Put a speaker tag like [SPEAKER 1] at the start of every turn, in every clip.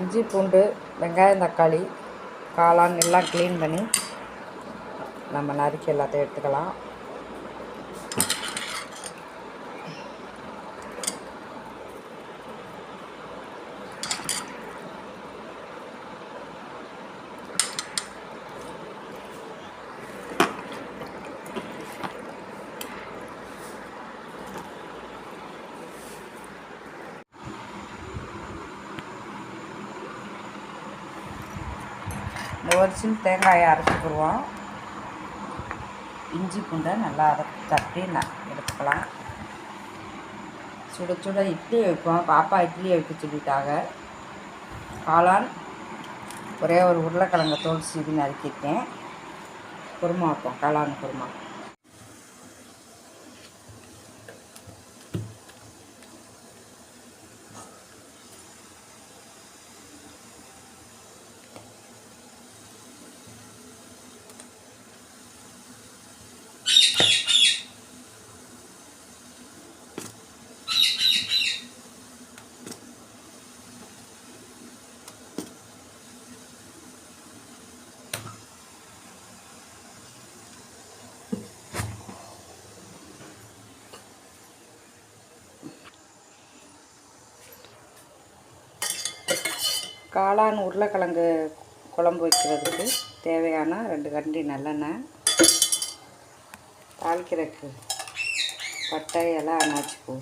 [SPEAKER 1] இஞ்சி பூண்டு வெங்காயம் தக்காளி காளான் எல்லாம் க்ளீன் பண்ணி நம்ம நறுக்கி எல்லாத்தையும் எடுத்துக்கலாம். இந்த ஒரு சில் தேங்காயை அரைச்சிக்கிடுவோம் இஞ்சி பூண்டை நல்லா அதை தட்டி நான் எடுத்துக்கலாம். சுட சுட இட்லி வைப்போம். பாப்பா இட்லி வைக்க சொல்லிட்டாங்க. காளான் ஒரே ஒரு உருளைக்கிழங்கு தோல் சீவி நறுக்கியிருக்கேன். குருமா வைப்போம். காளான் குருமா. காளான் உருளைக்கிழங்கு குழம்பு வைக்கிறதுக்கு தேவையான ரெண்டு கண்டி நல்லெண்ணெய் தாளிக்கிறதுக்கு பட்டை எல்லாம் அன்னாச்சி பூ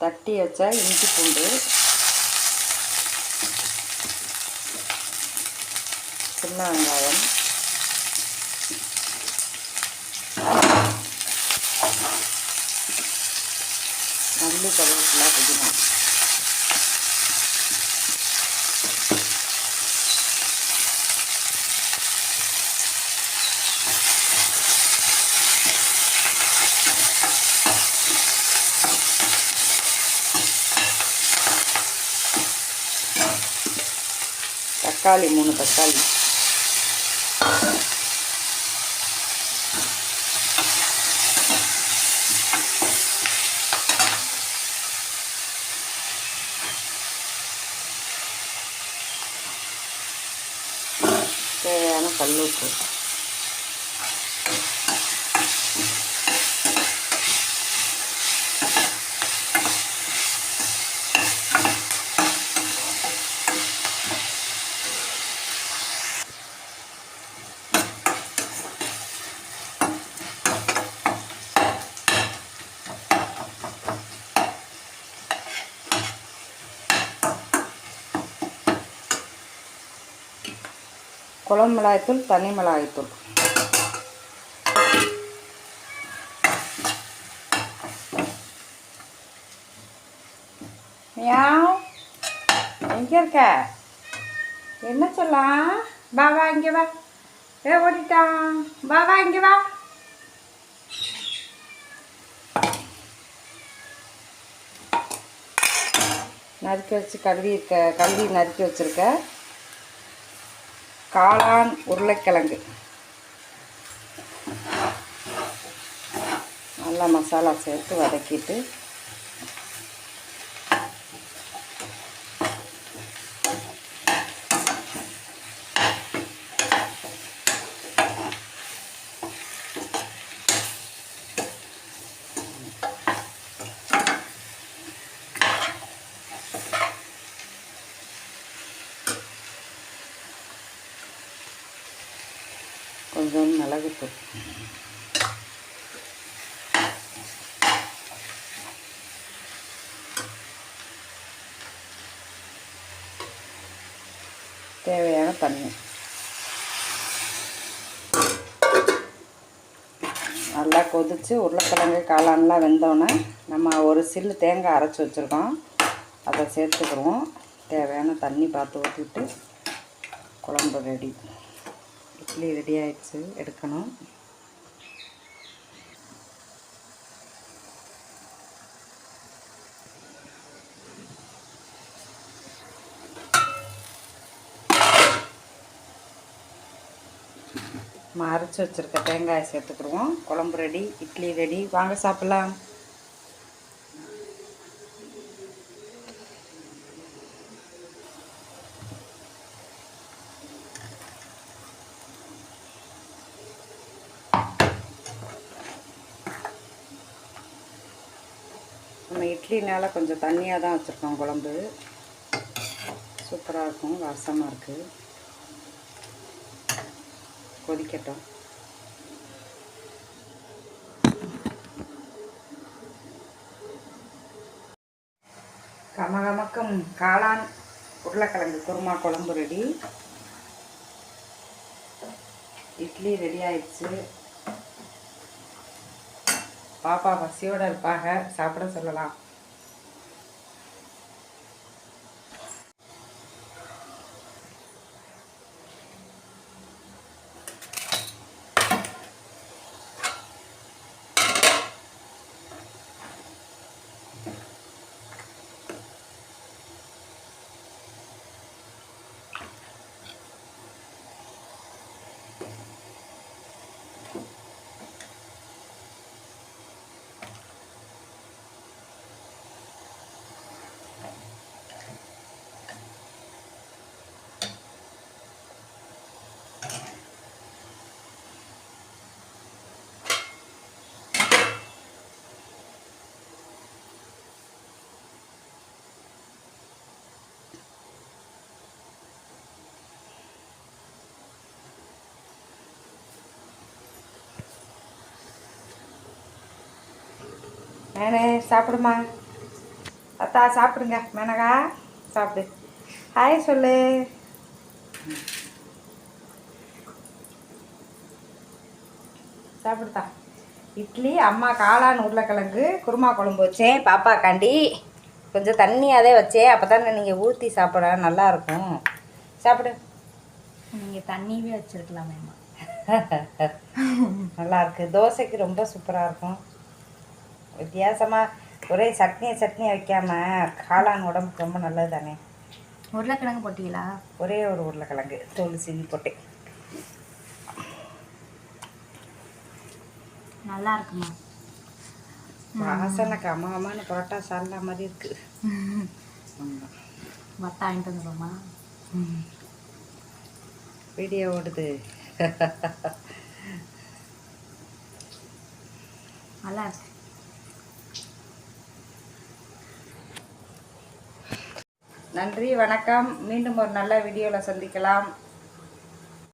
[SPEAKER 1] தட்டி வச்ச இஞ்சி பூண்டு. சின்ன வெங்காயம். மல்லி கருவேப்பிலை புதினா. தக்காளி மூணு தக்காளி தேவையான கல்லுப்பு குளம் மிளகாய்த்தூள் தனி மிளகாய்த்தூள் மியாவ் எங்கே இருக்க? என்ன சொல்லலாம் பாபா இங்கே வா. ஏ ஓடிட்டான் பாபா இங்கே வா. நறுக்கி வச்சு கழுவி இருக்க கழுவி நறுக்கி வச்சுருக்க. காளான் உருளைக்கிழங்கு. நல்லா மசாலா சேர்த்து வதக்கிட்டு கொஞ்சம் தேவையான தண்ணி. நல்லா கொதித்து உருளைக்கிழங்கு காளான்லாம் வெந்தோடனே நம்ம ஒரு சில்லு தேங்காய் அரைச்சி வச்சுருக்கோம். அதை சேர்த்துக்கிறோம் தேவையான தண்ணி பார்த்து ஊற்றிட்டு குழம்பு ரெடி இட்லி ரெடி ஆகிடுச்சு எடுக்கணும். நம்ம அரைச்சி வச்சுருக்க தேங்காயை சேர்த்துக்கிடுவோம். குழம்பு ரெடி இட்லி ரெடி வாங்க சாப்பிட்லாம். இட்லினால் கொஞ்சம் தண்ணியாக தான் வச்சுருக்கோம் குழம்பு. சூப்பராக இருக்கும் வாசமாக இருக்குது கொதிக்கட்டும். கமகமக்கும் காளான் உருளைக்கிழங்கு குருமா குழம்பு ரெடி. இட்லி ரெடி ஆயிடுச்சு. பாப்பா பசியோட இருப்பாக சாப்பிட சொல்லலாம். மேனே சாப்பிடுமா? அத்தா சாப்பிடுங்க. மேனகா சாப்பிடு. ஹாய் சொல்லு. சாப்பிடுதா? இட்லி அம்மா காளான் உருளைக்கிழங்கு குருமா குழம்பு வச்சேன் பாப்பா காண்டி கொஞ்சம் தண்ணியாகவே வச்சேன் அப்போ தானே நீங்கள் ஊற்றி சாப்பிட நல்லாயிருக்கும். சாப்பிடு.
[SPEAKER 2] நீங்கள் தண்ணியவே வச்சிருக்கலாமேம்மா.
[SPEAKER 1] நல்லா இருக்கு தோசைக்கு ரொம்ப சூப்பராக இருக்கும். வித்தியாசமாக ஒரே சட்னி சட்னி வைக்காம காளான் உடம்புக்கு ரொம்ப நல்லது தானே
[SPEAKER 2] உருளைக்கிழங்கு போட்டீங்களா?
[SPEAKER 1] ஒரே ஒரு உருளைக்கிழங்கு தோல் சீவி போட்டேன்.
[SPEAKER 2] நல்லா இருக்குமா?
[SPEAKER 1] வாசனை கமகமான புரோட்டா சால்னா மாதிரி இருக்கு.
[SPEAKER 2] வத்தா வாங்கிட்டு வந்துடுவோமா?
[SPEAKER 1] வீடியோ ஓடுது.
[SPEAKER 2] நல்லா இருக்கு.
[SPEAKER 1] நன்றி வணக்கம். மீண்டும் ஒரு நல்ல வீடியோவில் சந்திக்கலாம்.